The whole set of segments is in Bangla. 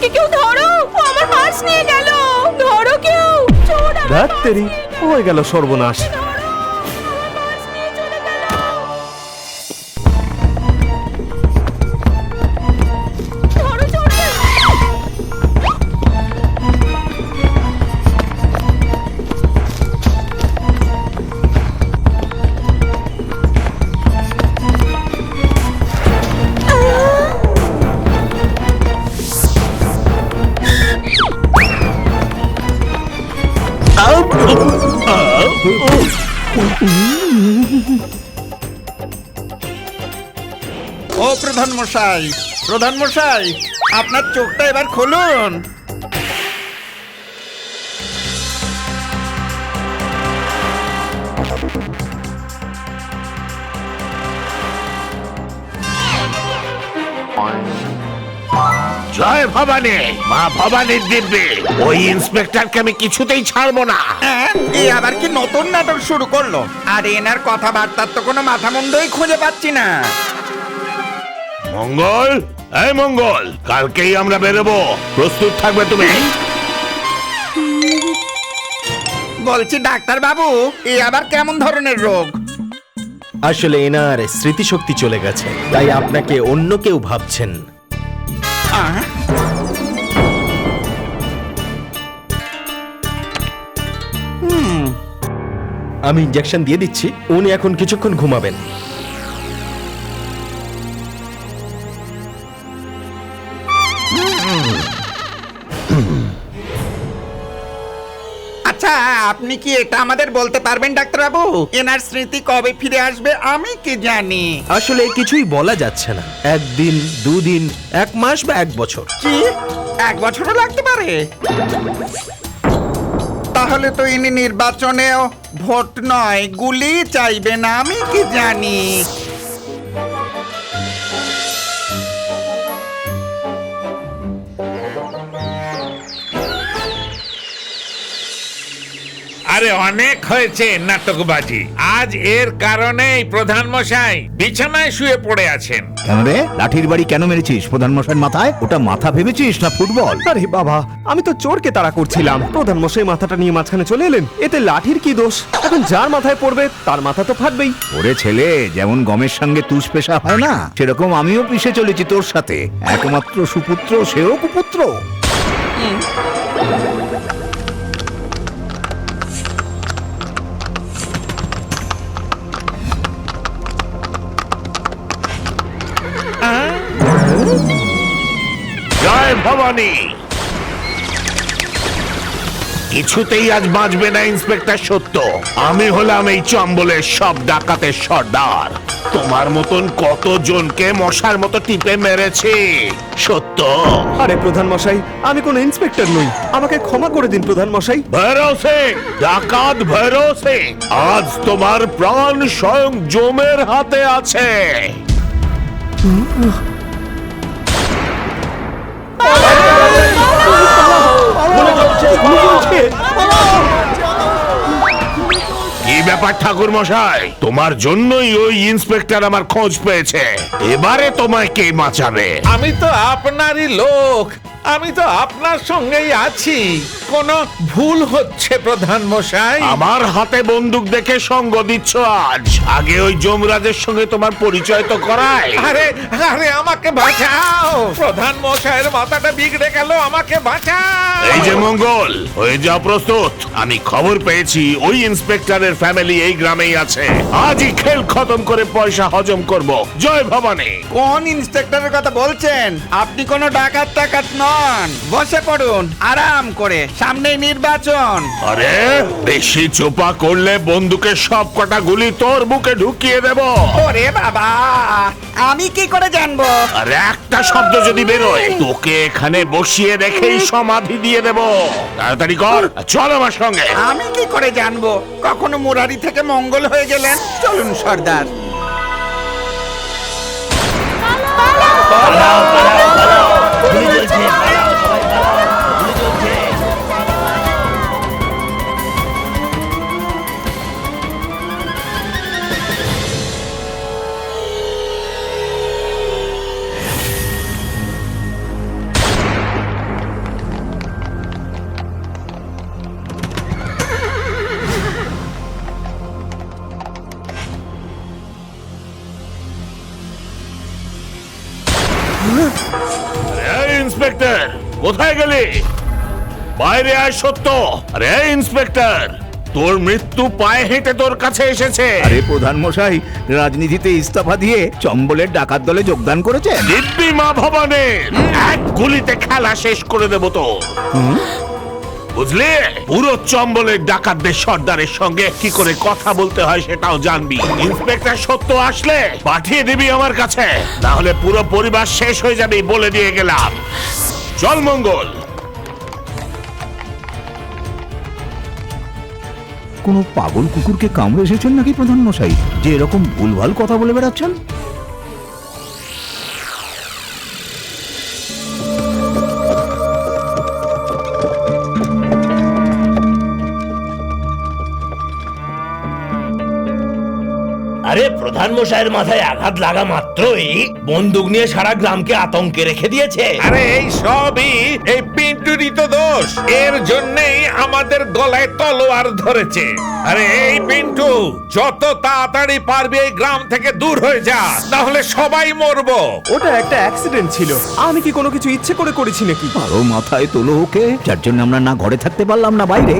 চোরকে কেউ ধরো। ও আমার পার্স নিয়ে গেল। ধরো কেউ। চোর আমার ধ্যাত purse তেরি নিয়ে গেল। হয়ে গেল সর্বনাশ। ও প্রধান মশাই প্রধান মশাই আপনার চোখটা এবার খুলুন। জয় ভবানী মা ভবানীর দিব্যে। ওই ইন্সপেক্টরকে আমি কিছুতেই ছাড়বো না। হ্যাঁ এই আবার কি নতুন নাটক শুরু করল? আর এনার কথাবার্তার তো কোনো মাথা মুন্ডই খুঁজে পাচ্ছি না। মঙ্গল? এই মঙ্গল কালকেই আমরা বেরোবো। প্রস্তুত থাকবে তুমি? বলছি ডাক্তার বাবু এ আবার কেমন ধরনের রোগ? আসলে এনার স্মৃতিশক্তি চলে গেছে তাই আপনাকে অন্য কেউ ভাবছেন। আমি ইঞ্জেকশন দিয়ে দিচ্ছি উনি এখন কিছুক্ষণ ঘুমাবেন। আচ্ছা আপনি কি এটা আমাদের বলতে পারবেন ডাক্তার বাবু এনার স্মৃতি কবে ফিরে আসবে আমি কি জানি? আসলে কিছুই বলা যাচ্ছে না। একদিন দুদিন এক মাস বা এক বছর। কি? এক বছরও লাগতে পারে? তাহলে তো ইনি নির্বাচনেও ভোট নয় গুলি চাইবে না আমি কি জানি? আরে অনেক হয়েছে নাটকবাজি। আজ এর কারণেই প্রধান মশাই বিছানায় শুয়ে পড়ে আছেন। কেন রে? লাঠির বাড়ি কেন মেরেছিস? প্রধান মশাইয়ের মাথায়? ওটা মাথা ভেবেছিস না ফুটবল? আরে বাবা আমি তো চোরকে তাড়া করছিলাম। প্রধান মশাই মাথাটা নিয়ে মাঝখানে চলে এলেন। এতে লাঠির কি দোষ? এখন যার মাথায় পড়বে তার মাথা তো ফাটবেই। ওরে ছেলে যেমন গমের সঙ্গে তুষ পেশা হয় না সেরকম আমিও পিষে চলেছি তোর সাথে। একমাত্র সুপুত্র সেও কুপুত্র। জয় ভবানী। কিছুতেই আজ বাঁচবে না ইন্সপেক্টর সত্য। আমি হলাম এই চম্বলের সব ডাকাতের সর্দার। তোমার মতন কতজনকে মশার মতো টিপে মেরেছি? সত্য। আরে প্রধান মশাই আমি কোনো ইন্সপেক্টর নই। আমাকে ক্ষমা করে দিন প্রধান মশাই। ভৈরব সিং ডাকাত ভৈরব সিং আজ তোমার প্রাণ স্বয়ং জমের হাতে আছে। কি ব্যাপার ঠাকুর মশাই? তোমার জন্যই ওই ইন্সপেক্টর আমার খোঁজ পেয়েছে। এবারে তোমায় কে বাঁচাবে? আমি তো আপনারই লোক। আমি তো আপনার সঙ্গেই আছি। কোনো ভুল হচ্ছে প্রধান মশাই? আমার হাতে বন্দুক দেখে সঙ্গ দিচ্ছ আজ। আগে ওই যমরাজের সঙ্গে তোমার পরিচয় তো করায় আরে আরে আমাকে বাঁচাও। প্রধান মশাইয়ের মাথাটা বিগড়ে গেল আমাকে বাঁচাও। এই যে মঙ্গল হয়ে যাও প্রস্তুত। আমি খবর পেয়েছি ওই ইন্সপেক্টরের ফ্যামিলি এই গ্রামেই আছে। আজই খেল খতম করে পয়সা হজম করব। জয় ভবানী। কোন ইন্সপেক্টরের কথা বলছেন? আপনি কোনো ডাকাত টাকাত নন বসে পড়ুন আরাম করে সামনেই নির্বাচন আরে বেশি চোপা করলে বন্দুকের সব কটা গুলি তোর বুকে ঢুকিয়ে দেব ওরে বাবা আমি কি করে জানব আর একটা শব্দ যদি বেরোয় তোকে এখানে বসিয়ে রেখেই সমাধি দিয়ে দেব তাড়াতাড়ি কর চল আমার সঙ্গে আমি কি করে জানব কখনো মুরারি থেকে মঙ্গল হয়ে গেলেন চলুন সর্দার ইন্সপেক্টর। কোথায় গেলি? বাইরে আয় সত্য। রে ইন্সপেক্টর। তোর মৃত্যু পায়ে হেঁটে তোর কাছে এসেছে। আরে প্রধান মশাই রাজনীতিতে ইস্তফা দিয়ে চম্বলের ডাকাত দলে যোগদান করেছে দিব্যি মা ভবনের। এক গুলিতে খেলা শেষ করে দেব তো। বুঝলি? পুরো চম্বলের ডাকাতদের সর্দারের সঙ্গে কি করে কথা বলতে হয় সেটাও জানবি। ইন্সপেক্টর সত্য আসলে? পাঠিয়ে দিবি আমার কাছে। তাহলে পুরো পরিবার শেষ হয়ে যাবে বলে দিয়ে গেলাম। চল মঙ্গল। কোনো পাগল কুকুরকে কামড়ে এসেছেন নাকি প্রধান মশাই? যে এরকম ভুলভাল কথা বলে বেড়াচ্ছেন? প্রধান মশাইয়ের মাথায় আঘাত লাগা মাত্রই বন্দুক নিয়ে সারা গ্রামকে আতঙ্কে রেখে দিয়েছে। আরে এই সবই এই পিন্টুরই তো দোষ। এর জন্যই আমাদের গলায় তলোয়ার ধরেছে। আরে এই পিন্টু যত তাড়াতাড়ি পারবি এই গ্রাম থেকে দূর হয়ে যা তাহলে সবাই মরবো। ওটা একটা অ্যাক্সিডেন্ট ছিল। আমি কি কোনো কিছু ইচ্ছে করে করেছি নাকি? আরও মাথায় তোলো ওকে যার জন্য আমরা না ঘরে থাকতে পারলাম না বাইরে।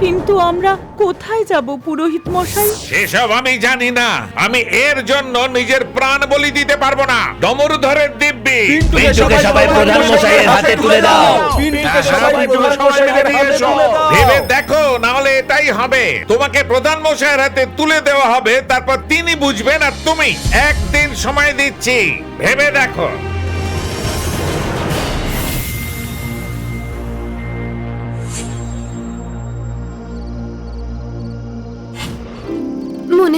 কিন্তু আমরা কোথায় যাব পুরোহিত মশাই? সেসব আমি জানি না। আমি এর জন্য নিজের প্রাণ বলি দিতে পারব না। ডমরুধরের দিব্যি। পিন্টুকে সবাই প্রধান মশাইয়ের হাতে তুলে দাও। ভেবে দেখো নাহলে এটাই হবে। তোমাকে প্রধান মশাইয়ের হাতে তুলে দেওয়া হবে তারপর তিনি বুঝবেন আর তুমি। একদিন সময় দিচ্ছি। ভেবে দেখো।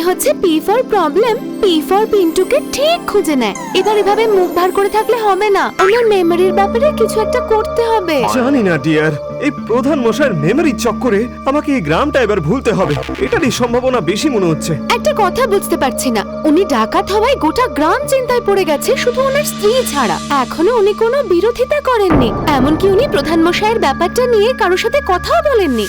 হচ্ছে P for problem P for পিন্টুকে ঠিক খুঁজে নেয়। এবার এভাবে মুখ ভার করে থাকলে হবে না। আমার মেমোরির ব্যাপারে কিছু একটা করতে হবে। জানি না ডিয়ার এই প্রধান মশাইয়ের মেমোরির চক্করে আমাকে এই গ্রামটা এবার ভুলতে হবে। এটারই সম্ভাবনা বেশি মনে হচ্ছে। একটা কথা বুঝতে পারছি না। উনি ডাকাত হওয়ায় গোটা গ্রাম চিন্তায় পড়ে গেছে শুধু ওনার স্ত্রী ছাড়া। এখনও উনি কোনো বিরোধিতা করেননি। এমনকি উনি প্রধান মশাইয়ের ব্যাপারটা নিয়ে কারোর সাথে কথাও বলেননি।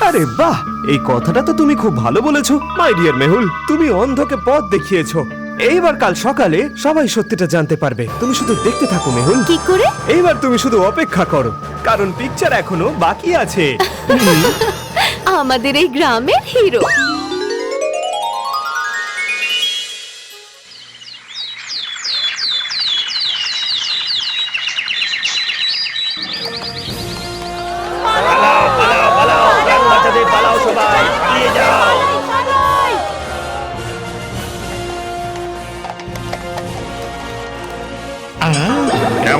আরে বাহ! এই কথাটা তো তুমি খুব ভালো বলেছ মাই ডিয়ার মেহুল। তুমি অন্ধকে পথ দেখিয়েছো। এইবার কাল সকালে সবাই সত্যিটা জানতে পারবে। তুমি শুধু দেখতে থাকো মেহুল। কি করে? এইবার তুমি শুধু অপেক্ষা করো। কারণ পিকচার এখনও বাকি আছে। আমাদের এই গ্রামের হিরো। পালাও পালাও পালাও। প্রাণ পালাও সবাই। পালিয়ে যাও।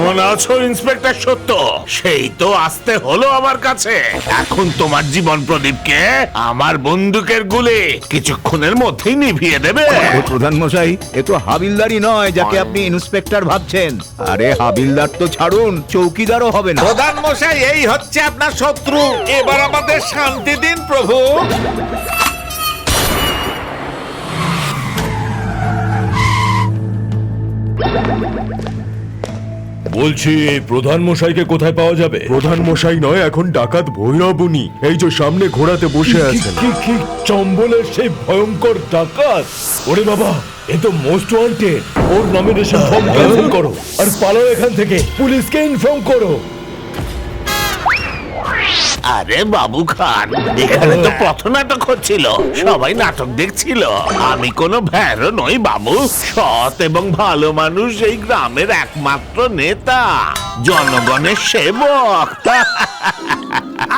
কেমন আছো ইন্সপেক্টর সত্য? সেই তো আসতে হলো আমার কাছে। এখন তোমার জীবন প্রদীপকে আমার বন্দুকের গুলি কিছুক্ষণের মধ্যেই নিভিয়ে দেবে। প্রধান মশাই এ তো হাবিলদারই নয় যাকে আপনি ইন্সপেক্টর ভাবছেন। আরে হাবিলদার তো ছাড়ুন চৌকিদারও হবে না। প্রধান মশাই এই হচ্ছে আপনার শত্রু। এবার আমাদের শান্তি দিন প্রভু। বলছি এই প্রধান মশাইকে কোথায় পাওয়া যাবে? প্রধান মশাই নয় এখন ডাকাত ভৈরব উনি এই যে সামনে ঘোড়াতে বসে আছেন। কি কি চম্বলের সেই ভয়ঙ্কর ডাকাত? ওরে বাবা এ তো মোস্ট ওয়ান্টেড। ওর নমিনেশন ফর্ম ক্যান্সেল করো। আর পালাও এখান থেকে। পুলিশকে ইনফর্ম করো। আরে বাবু খান এখানে তো পথ নাটক হচ্ছিল সবাই নাটক দেখছিল। আমি কোনো ভ্যারো নই বাবু সৎ এবং ভালো মানুষ এই গ্রামের একমাত্র নেতা জনগণের সেবক।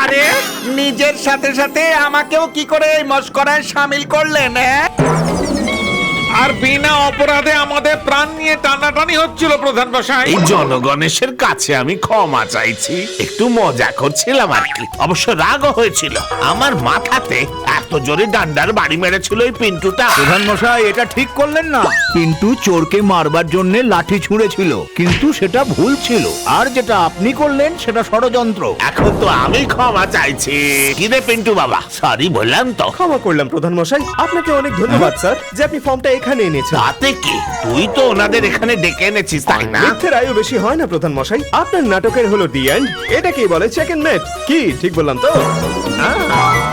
আরে নিজের সাথে সাথে আমাকেও কি করে এই মস্করায় সামিল করলেন হ্যাঁ? অপরাধে আমাদের প্রাণ নিয়ে টানাটানি হচ্ছিল প্রধান মশাই। এই জনগণেশের কাছে আমি ক্ষমা চাইছি। একটু মজা করছিলাম আর কি। অবশ্য রাগও হয়েছিল। আমার মাথাতে এত জোরে ডান্ডার বাড়ি মেরেছিল এই পিন্টুটা। প্রধান মশাই এটা ঠিক করলেন না। কিন্তু চোরকে মারবার জন্য লাঠি ছুঁড়েছিল কিন্তু সেটা ভুল ছিল। আর যেটা আপনি করলেন সেটা ষড়যন্ত্র। এখন তো আমি ক্ষমা চাইছি। কি রে পিন্টু বাবা? সরি বললাম তো। ক্ষমা করলাম প্রধান মশাই। আপনাকে অনেক ধন্যবাদ স্যার যে আপনি ফর্মটা এখানে এনেছেন। তাতে কি? তুই তো ওনাদের এখানে ডেকে এনেছিস তাই না? মিথ্যের আয়ু বেশি হয় না প্রধান মশাই। আপনার নাটকের হলো দি এন্ড এটাকেই বলে চেক এন্ড মেট কি? ঠিক বললাম তো? আহ,